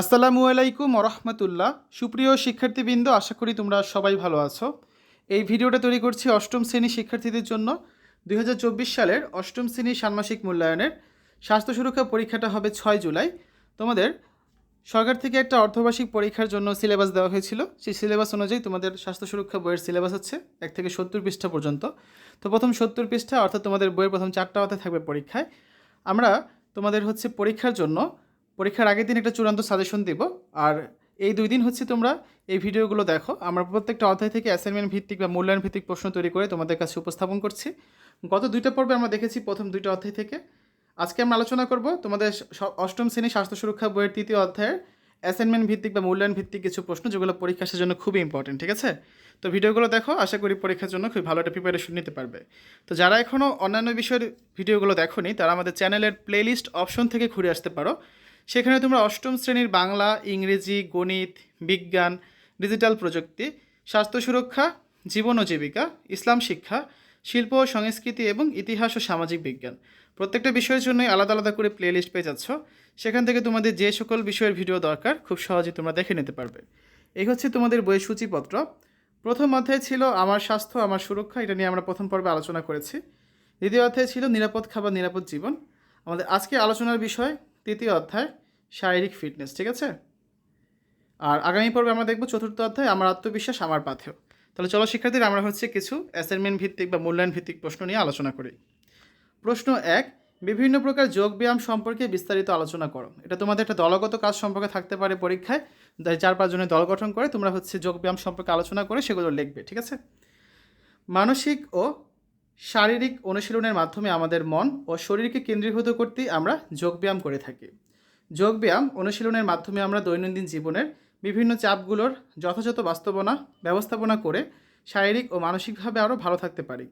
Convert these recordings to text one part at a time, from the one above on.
আসসালামু আলাইকুম রহমতুল্লাহ সুপ্রিয় শিক্ষার্থীবৃন্দ, আশা করি তোমরা সবাই ভালো আছো। এই ভিডিওটা তৈরি করছি অষ্টম শ্রেণি শিক্ষার্থীদের জন্য। দুই হাজার চব্বিশ সালের অষ্টম শ্রেণি ষান্মাসিক মূল্যায়নের স্বাস্থ্য সুরক্ষা পরীক্ষাটা হবে ছয় জুলাই। তোমাদের সরকার থেকে একটা অর্ধবার্ষিক পরীক্ষার জন্য সিলেবাস দেওয়া হয়েছিল। সেই সিলেবাস অনুযায়ী তোমাদের স্বাস্থ্য সুরক্ষা বইয়ের সিলেবাস হচ্ছে এক থেকে সত্তর পৃষ্ঠা পর্যন্ত। তো প্রথম সত্তর পৃষ্ঠা, অর্থাৎ তোমাদের বইয়ের প্রথম চারটা অধ্যায় থাকবে পরীক্ষায়। আমরা তোমাদের হচ্ছে পরীক্ষার জন্য পরীক্ষার আগের দিন একটা চূড়ান্ত সাজেশন দিব। আর এই দুই দিন হচ্ছে তোমরা এই ভিডিওগুলো দেখো। আমরা প্রত্যেকটা অধ্যায় থেকে অ্যাসাইনমেন্ট ভিত্তিক বা মূল্যায়ন ভিত্তিক প্রশ্ন তৈরি করে তোমাদের কাছে উপস্থাপন করছি। গত দুইটা পর্বে আমরা দেখেছি প্রথম দুইটা অধ্যায় থেকে। আজকে আমরা আলোচনা করব তোমাদের অষ্টম শ্রেণি স্বাস্থ্য সুরক্ষা বইয়ের তৃতীয় অধ্যায়ের অ্যাসাইনমেন্ট ভিত্তিক বা মূল্যায়ন ভিত্তিক কিছু প্রশ্ন, যেগুলো পরীক্ষা আসার জন্য খুবই ইম্পর্টেন্ট ঠিক আছে? তো ভিডিওগুলো দেখো, আশা করি পরীক্ষার জন্য খুব ভালো একটা প্রিপারেশন নিতে পারবে। তো যারা এখনও অন্যান্য বিষয়ের ভিডিওগুলো দেখোনি, তারা আমাদের চ্যানেলের প্লেলিস্ট অপশন থেকে ঘুরে আসতে পারো। সেখানে তোমরা অষ্টম শ্রেণির বাংলা, ইংরেজি, গণিত, বিজ্ঞান, ডিজিটাল প্রযুক্তি, স্বাস্থ্য সুরক্ষা, জীবন ও জীবিকা, ইসলাম শিক্ষা, শিল্প ও সংস্কৃতি এবং ইতিহাস ও সামাজিক বিজ্ঞান। প্রত্যেকটা বিষয়ের জন্যই আলাদা আলাদা করে প্লে লিস্ট পেয়ে যাচ্ছ। সেখান থেকে তোমাদের যে সকল বিষয়ের ভিডিও দরকার, খুব সহজেই তোমরা দেখে নিতে পারবে। এই হচ্ছে তোমাদের বইয়ের সূচিপত্র প্রথম অধ্যায় ছিল আমার স্বাস্থ্য, আমার সুরক্ষা, এটা নিয়ে আমরা প্রথম পর্বে আলোচনা করেছি। দ্বিতীয় অধ্যায় ছিল নিরাপদ খাবার, নিরাপদ জীবন। আমাদের আজকে আলোচনার বিষয় তৃতীয় অধ্যায়, শারীরিক ফিটনেস ঠিক আছে? আর আগামী পর্বে আমরা দেখব চতুর্থ অধ্যায়, আমার আত্মবিশ্বাস আমার পাথেও তাহলে চলো শিক্ষার্থীরা, আমরা হচ্ছে কিছু অ্যাসাইনমেন্ট ভিত্তিক বা মূল্যায়ন ভিত্তিক প্রশ্ন নিয়ে আলোচনা করি। প্রশ্ন এক, বিভিন্ন প্রকার যোগ ব্যায়াম সম্পর্কে বিস্তারিত আলোচনা করো। এটা তোমাদের একটা দলগত কাজ সম্পর্কে থাকতে পারে পরীক্ষায় চার পাঁচজনের দল গঠন করে তোমরা হচ্ছে যোগ ব্যায়াম সম্পর্কে আলোচনা করে সেগুলো লিখবে, ঠিক আছে? মানসিক ও শারীরিক অনুশীলনের মাধ্যমে আমাদের মন ও শরীরকে কেন্দ্রীভূত করতেই আমরা যোগব্যায়াম করে থাকি। যোগব্যায়াম অনুশীলনের মাধ্যমে আমরা দৈনন্দিন জীবনের বিভিন্ন চাপগুলোর যথাযথ বাস্তবনা, ব্যবস্থাপনা করে শারীরিক ও মানসিকভাবে আরও ভালো থাকতে পারি।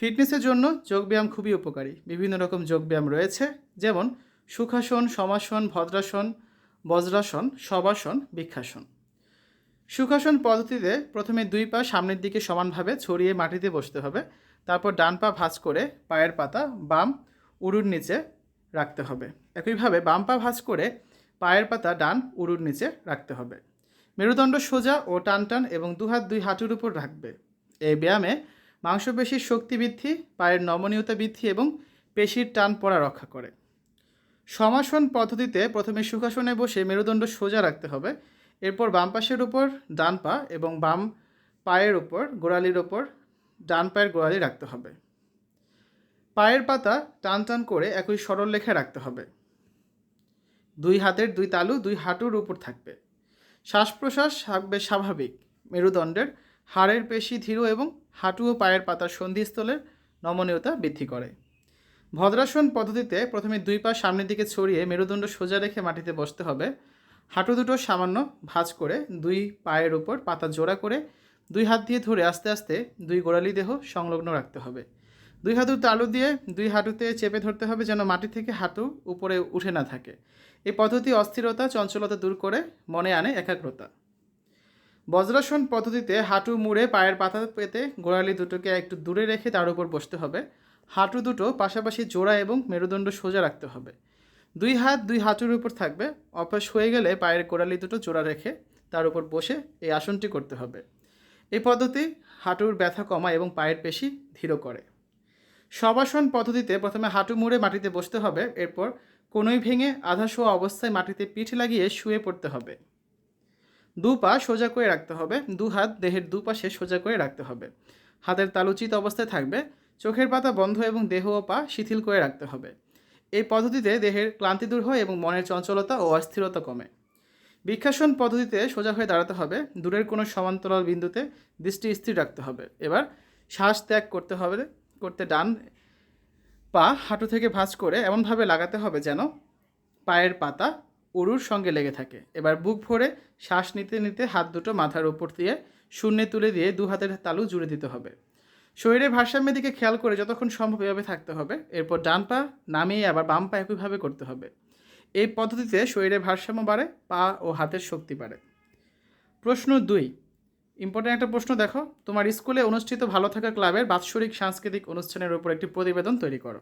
ফিটনেসের জন্য যোগব্যায়াম খুবই উপকারী। বিভিন্ন রকম যোগব্যায়াম রয়েছে, যেমন সুখাসন, সমাসন, ভদ্রাসন, বজ্রাসন, শবাসন, বৃক্ষাসন। সুখাসন পদ্ধতিতে প্রথমে দুই পা সামনের দিকে সমানভাবে ছড়িয়ে মাটিতে বসতে হবে। তারপর ডান পা ভাঁজ করে পায়ের পাতা বাম উড়ুর নিচে রাখতে হবে। একইভাবে বাম পা ভাঁজ করে পায়ের পাতা ডান উড়ুর নিচে রাখতে হবে। মেরুদণ্ড সোজা ও টান টান এবং দুহাত দুই হাঁটুর উপর রাখবে। এই ব্যায়ামে মাংসপেশির শক্তি বৃদ্ধি, পায়ের নমনীয়তা বৃদ্ধি এবং পেশির টান পড়া রক্ষা করে। সমাসন পদ্ধতিতে প্রথমে সুখাসনে বসে মেরুদণ্ড সোজা রাখতে হবে। এরপর বাম পাশের উপর ডান পা এবং বাম পায়ের উপর, গোড়ালির ওপর ডান পায়ের গোড়ালি রাখতে হবে। পায়ের পাতা টান টান করে একই সরল লেখা রাখতে হবে। দুই হাতের দুই তালু দুই হাঁটুর উপর থাকবে। শ্বাস প্রশ্বাস থাকবে স্বাভাবিক। মেরুদণ্ডের হাড়ের পেশি ধীর এবং হাঁটু ও পায়ের পাতার সন্ধিস্থলের নমনীয়তা বৃদ্ধি করে। ভদ্রাসন পদ্ধতিতে প্রথমে দুই পা সামনের দিকে ছড়িয়ে মেরুদণ্ড সোজা রেখে মাটিতে বসতে হবে। হাঁটু দুটো সামান্য ভাঁজ করে দুই পায়ের উপর পাতা জোড়া করে দুই হাত দিয়ে ধরে আস্তে আস্তে দুই গোড়ালি দেহ সংলগ্ন রাখতে হবে। দুই হাঁটুর তালু দিয়ে দুই হাঁটুতে চেপে ধরতে হবে যেন মাটি থেকে হাঁটু উপরে উঠে না থাকে। এই পদ্ধতি অস্থিরতা, চঞ্চলতা দূর করে মনে আনে একাগ্রতা। বজ্রাসন পদ্ধতিতে হাঁটু মুড়ে পায়ের পাতা পেতে গোড়ালি দুটোকে একটু দূরে রেখে তার উপর বসতে হবে। হাঁটু দুটো পাশাপাশি জোড়া এবং মেরুদণ্ড সোজা রাখতে হবে। দুই হাত দুই হাঁটুর উপর থাকবে। অভ্যাস হয়ে গেলে পায়ের গোড়ালি দুটো জোড়া রেখে তার উপর বসে এই আসনটি করতে হবে। এই পদ্ধতি হাঁটুর ব্যথা কমায় এবং পায়ের পেশি ধীর করে। শবাসন পদ্ধতিতে প্রথমে হাঁটু মুড়ে মাটিতে বসতে হবে, এরপর কোনোই ভেঙে আধা শোয়া অবস্থায় মাটিতে পিঠ লাগিয়ে শুয়ে পড়তে হবে। দু পা সোজা করে রাখতে হবে, দু হাত দেহের দুপাশে সোজা করে রাখতে হবে। হাতের তালুচিত অবস্থায় থাকবে, চোখের পাতা বন্ধ এবং দেহ ও পা শিথিল করে রাখতে হবে। এই পদ্ধতিতে দেহের ক্লান্তি দূর হয় এবং মনের চঞ্চলতা ও অস্থিরতা কমে। বৃক্ষাসন পদ্ধতিতে সোজা হয়ে দাঁড়াতে হবে। দূরের কোনো সমান্তরাল বিন্দুতে দৃষ্টি স্থির রাখতে হবে। এবার শ্বাস ত্যাগ করতে হবে, করতে ডান পা হাঁটু থেকে ভাঁজ করে এমনভাবে লাগাতে হবে যেন পায়ের পাতা উরুর সঙ্গে লেগে থাকে। এবার বুক ভরে শ্বাস নিতে নিতে হাত দুটো মাথার উপর দিয়ে শূন্যে তুলে দিয়ে দু হাতের তালু জুড়ে দিতে হবে। শরীরের ভারসাম্যের দিকে খেয়াল করে যতক্ষণ সম্ভব এভাবে থাকতে হবে। এরপর ডান পা নামিয়ে আবার বাম পা একইভাবে করতে হবে। এই পদ্ধতিতে শরীরে ভারসাম্য বাড়ে, পা ও হাতের শক্তি বাড়ে। প্রশ্ন দুই ইম্পর্টেন্ট একটা প্রশ্ন দেখো। তোমার স্কুলে অনুষ্ঠিত ভালো থাকা ক্লাবের বাৎসরিক সাংস্কৃতিক অনুষ্ঠানের উপর একটি প্রতিবেদন তৈরি করো।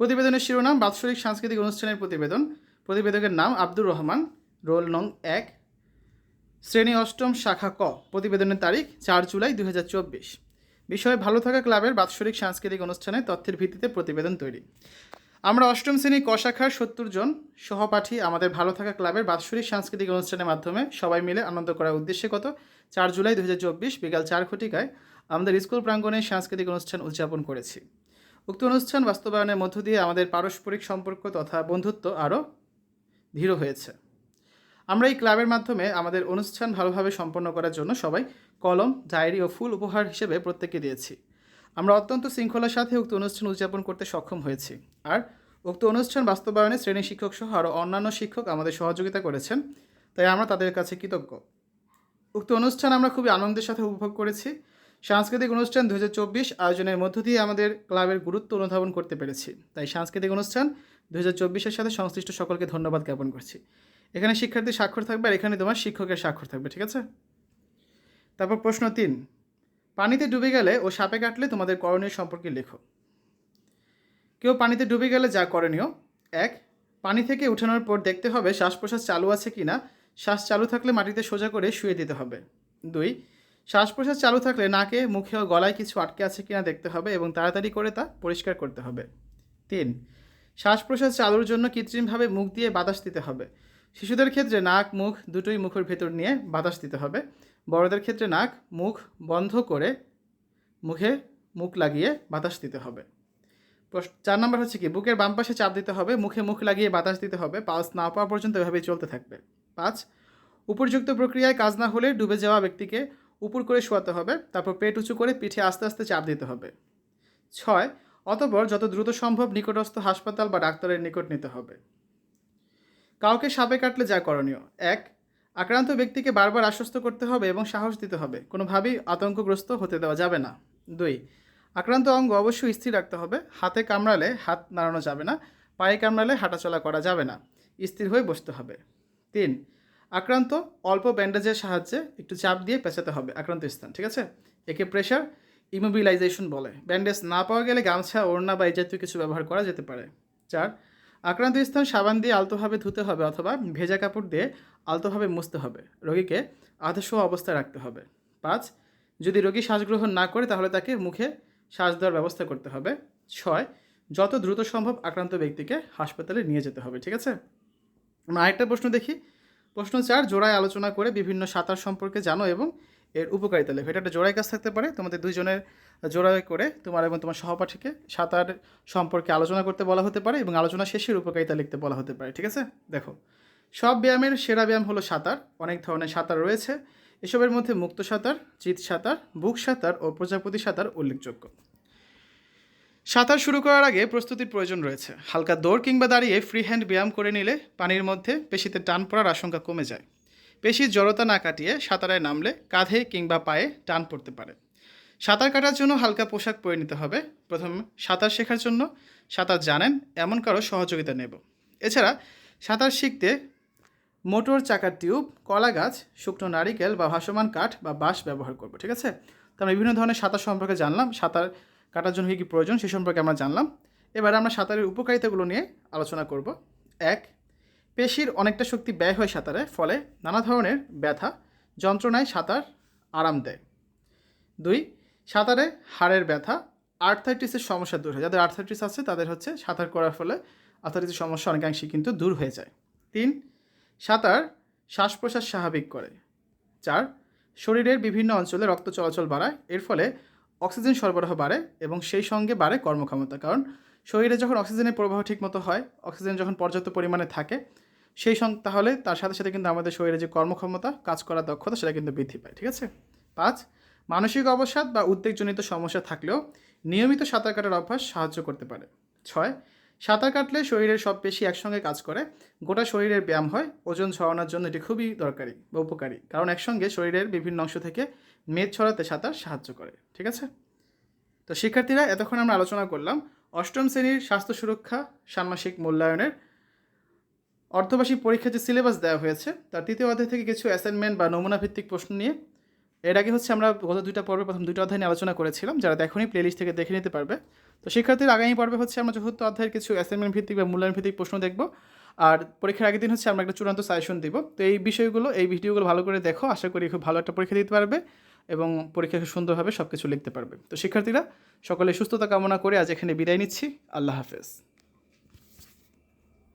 প্রতিবেদনের শিরোনাম, বাৎসরিক সাংস্কৃতিক অনুষ্ঠানের প্রতিবেদন। প্রতিবেদকের নাম আব্দুর রহমান, রোল নং এক। শ্রেণি অষ্টম শাখা ক, প্রতিবেদনের তারিখ চার জুলাই দু হাজার চব্বিশ। বিষয়ে ভালো থাকা ক্লাবের বাৎসরিক সাংস্কৃতিক অনুষ্ঠানে তথ্যের ভিত্তিতে প্রতিবেদন তৈরি। আমরা অষ্টম শ্রেণি কশাখার শাখার সত্তর জন সহপাঠী আমাদের ভালো থাকা ক্লাবের বাৎসরিক সাংস্কৃতিক অনুষ্ঠানের মাধ্যমে সবাই মিলে আনন্দ করার উদ্দেশ্যে গত চার জুলাই দু হাজার চব্বিশ বিকাল চার ঘটিকায় আমাদের স্কুল প্রাঙ্গণে সাংস্কৃতিক অনুষ্ঠান উদযাপন করেছি। উক্ত অনুষ্ঠান বাস্তবায়নের মধ্য দিয়ে আমাদের পারস্পরিক সম্পর্ক তথা বন্ধুত্ব আরও দৃঢ় হয়েছে। আমরা এই ক্লাবের মাধ্যমে আমাদের অনুষ্ঠান ভালোভাবে সম্পন্ন করার জন্য সবাই কলম, ডায়েরি ও ফুল উপহার হিসেবে প্রত্যেককে দিয়েছি। আমরা অত্যন্ত শৃঙ্খলার সাথে উক্ত অনুষ্ঠান উদযাপন করতে সক্ষম হয়েছি। আর উক্ত অনুষ্ঠান বাস্তবায়নে শ্রেণি শিক্ষক সহ আরও অন্যান্য শিক্ষক আমাদের সহযোগিতা করেছেন, তাই আমরা তাদের কাছে কৃতজ্ঞ। উক্ত অনুষ্ঠান আমরা খুবই আনন্দের সাথে উপভোগ করেছি। সাংস্কৃতিক অনুষ্ঠান দু হাজার চব্বিশ আয়োজনের মধ্য দিয়ে আমাদের ক্লাবের গুরুত্ব অনুধাবন করতে পেরেছি। তাই সাংস্কৃতিক অনুষ্ঠান দু হাজার সাথে সংশ্লিষ্ট সকলকে ধন্যবাদ জ্ঞাপন করছি। এখানে শিক্ষার্থীর স্বাক্ষর থাকবে আর এখানে তোমার শিক্ষকের স্বাক্ষর থাকবে, ঠিক আছে? তারপর প্রশ্ন তিন। পানিতে ডুবে গেলে ও সাপে কাটলে তোমাদের করণীয় সম্পর্কে লেখো। কেউ পানিতে ডুবে গেলে যা করণীয়? এক, পানি থেকে উঠানোর পর দেখতে হবে শ্বাস প্রশ্বাস চালু আছে কি না শ্বাস চালু থাকলে মাটিতে সোজা করে শুয়ে দিতে হবে। দুই শ্বাস প্রশ্বাস চালু থাকলে নাকে, মুখে ও গলায় কিছু আটকে আছে কিনা দেখতে হবে এবং তাড়াতাড়ি করে তা পরিষ্কার করতে হবে। তিন শ্বাস প্রশ্বাস চালুর জন্য কৃত্রিমভাবে মুখ দিয়ে বাতাস দিতে হবে। শিশুদের ক্ষেত্রে নাক, মুখ দুটোই মুখের ভেতর নিয়ে বাতাস দিতে হবে। বড়দের ক্ষেত্রে নাক, মুখ বন্ধ করে মুখে মুখ লাগিয়ে বাতাস দিতে হবে। চার নম্বর হচ্ছে কি, বুকের বাম পাশে চাপ দিতে হবে, মুখে মুখ লাগিয়ে বাতাস দিতে হবে, পালস না পাওয়া পর্যন্ত এভাবেই চলতে থাকবে। পাঁচ, উপযুক্ত প্রক্রিয়ায় কাজ না হলে ডুবে যাওয়া ব্যক্তিকে উপর করে শোয়াতে হবে, তারপর পেট উঁচু করে পিঠে আস্তে আস্তে চাপ দিতে হবে। ছয়, অতপর যত দ্রুত সম্ভব নিকটস্থ হাসপাতাল বা ডাক্তারের নিকট নিতে হবে। কাউকে সাপে কাটলে যা করণীয়। এক আক্রান্ত ব্যক্তিকে বারবার আশ্বস্ত করতে হবে এবং সাহস দিতে হবে। কোনোভাবেই আতঙ্কগ্রস্ত হতে দেওয়া যাবে না। দুই, আক্রান্ত অঙ্গ অবশ্যই স্থির রাখতে হবে। হাতে কামড়ালে হাত নাড়ানো যাবে না, পায়ে কামড়ালে হাঁটাচলা করা যাবে না, স্থির হয়ে বসতে হবে। তিন, আক্রান্ত অল্প ব্যান্ডেজের সাহায্যে একটু চাপ দিয়ে পেঁচাতে হবে আক্রান্ত স্থান, ঠিক আছে? একে প্রেশার ইমোবিলাইজেশন বলে। ব্যান্ডেজ না পাওয়া গেলে গামছা, ওড়না বা এই জাতীয় কিছু ব্যবহার করা যেতে পারে। চার আক্রান্ত স্থান সাবান দিয়ে আলতোভাবে ধুতে হবে অথবা ভেজা কাপড় দিয়ে আলতোভাবে মুছতে হবে। রোগীকে আধশো অবস্থায় রাখতে হবে। পাঁচ, যদি রোগী শ্বাস গ্রহণ না করে তাহলে তাকে মুখে শ্বাস দেওয়ার ব্যবস্থা করতে হবে। ছয়, যত দ্রুত সম্ভব আক্রান্ত ব্যক্তিকে হাসপাতালে নিয়ে যেতে হবে, ঠিক আছে? আমরা আরেকটা প্রশ্ন দেখি। প্রশ্ন চার, জোড়ায় আলোচনা করে বিভিন্ন সাঁতার সম্পর্কে জানো এবং এর উপকারিতা লেখো। এটা একটা জোড়ায় কাজ থাকতে পারে। তোমাদের দুইজনের জোড়ায় করে তোমার এবং তোমার সহপাঠীকে সাঁতার সম্পর্কে আলোচনা করতে বলা হতে পারে এবং আলোচনা শেষের উপকারিতা লিখতে বলা হতে পারে, ঠিক আছে? দেখো, সব ব্যায়ামের সেরা ব্যায়াম হলো সাঁতার। অনেক ধরনের সাঁতার রয়েছে। এসবের মধ্যে মুক্ত সাঁতার, চিত সাঁতার, বুক সাঁতার ও প্রজাপতি সাঁতার উল্লেখযোগ্য। সাঁতার শুরু করার আগে প্রস্তুতির প্রয়োজন রয়েছে। হালকা দৌড় কিংবা দাঁড়িয়ে ফ্রি হ্যান্ড ব্যায়াম করে নিলে পানির মধ্যে পেশিতে টান পড়ার আশঙ্কা কমে যায়। পেশির জড়তা না কাটিয়ে সাঁতারে নামলে কাঁধে কিংবা পায়ে টান পড়তে পারে। সাঁতার কাটার জন্য হালকা পোশাক পরে নিতে হবে। প্রথম সাঁতার শেখার জন্য সাঁতার জানেন, এমন কারও সহযোগিতা নেব। এছাড়া সাঁতার শিখতে মোটর, চাকার টিউব, কলা গাছ, শুকনো নারিকেল বা ভাসমান কাঠ বা বাঁশ ব্যবহার করব, ঠিক আছে? তো আমরা বিভিন্ন ধরনের সাঁতার সম্পর্কে জানলাম, সাঁতার কাটার জন্য কী কী প্রয়োজন সে সম্পর্কে আমরা জানলাম। এবার আমরা সাঁতারের উপকারিতাগুলো নিয়ে আলোচনা করব। এক পেশির অনেকটা শক্তি ব্যয় হয় সাঁতারে, ফলে নানা ধরনের ব্যথা, যন্ত্রণায় সাঁতার আরাম দেয়। দুই, সাঁতারে হাড়ের ব্যথা, আর্থাইটিসের সমস্যা দূর হয়। যাদের আর্থাইটিস আছে, তাদের হচ্ছে সাঁতার করার ফলে আর্থাইটিসের সমস্যা অনেকাংশে কিন্তু দূর হয়ে যায়। তিন, সাঁতার শ্বাস প্রশ্বাস স্বাভাবিক করে। চার, শরীরের বিভিন্ন অঞ্চলে রক্ত চলাচল বাড়ায়, এর ফলে অক্সিজেন সরবরাহ বাড়ে এবং সেই সঙ্গে বাড়ে কর্মক্ষমতা। কারণ শরীরে যখন অক্সিজেনের প্রবাহ ঠিকমতো হয়, অক্সিজেন যখন পর্যাপ্ত পরিমাণে থাকে সেই সঙ্গে তাহলে তার সাথে সাথে কিন্তু আমাদের শরীরে যে কর্মক্ষমতা, কাজ করার দক্ষতা, সেটা কিন্তু বৃদ্ধি পায়, ঠিক আছে? পাঁচ, মানসিক অবসাদ বা উদ্বেগজনিত সমস্যা থাকলেও নিয়মিত সাঁতার কাটার অভ্যাস সাহায্য করতে পারে। ছয়, সাঁতার কাটলে শরীরের সব পেশি একসঙ্গে কাজ করে, গোটা শরীরের ব্যায়াম হয়, ওজন ছড়ানোর জন্য এটি খুবই দরকারি বা উপকারী, কারণ একসঙ্গে শরীরের বিভিন্ন অংশ থেকে মেদ ছড়াতে সাঁতার সাহায্য করে, ঠিক আছে? তো শিক্ষার্থীরা, এতক্ষণ আমরা আলোচনা করলাম অষ্টম শ্রেণির স্বাস্থ্য সুরক্ষা, ষান্মাসিক মূল্যায়নের অর্ধবার্ষিক পরীক্ষা যে সিলেবাস দেওয়া হয়েছে, তার তৃতীয় অধ্যায় থেকে কিছু অ্যাসাইনমেন্ট বা নমুনা ভিত্তিক প্রশ্ন নিয়ে, এর আগে হচ্ছে আমরা গত দুইটা পর্বে, প্রথম দুইটা অধ্যায় নিয়ে আলোচনা করেছিলাম, যারা দেখনি প্লেলিস্ট থেকে দেখে নিতে পারবে। তো শিক্ষার্থীর আগামী পর্বে হচ্ছে আমরা চতুর্থ অধ্যায়ের কিছু অ্যাসাইনমেন্ট ভিত্তিক বা মূল্যায়ন ভিত্তিক প্রশ্ন দেখব। আর পরীক্ষার আগের দিন হচ্ছে আমরা একটা চূড়ান্ত সাজেশন দিব। তো এই বিষয়গুলো, এই ভিডিওগুলো ভালো করে দেখো, আশা করি খুব ভালো একটা পরীক্ষা দিতে পারবে এবং পরীক্ষা খুব সুন্দরভাবে সব কিছু লিখতে পারবে। তো শিক্ষার্থীরা, সকলে সুস্থতা কামনা করে আজ এখানে বিদায় নিচ্ছি। আল্লাহ হাফেজ।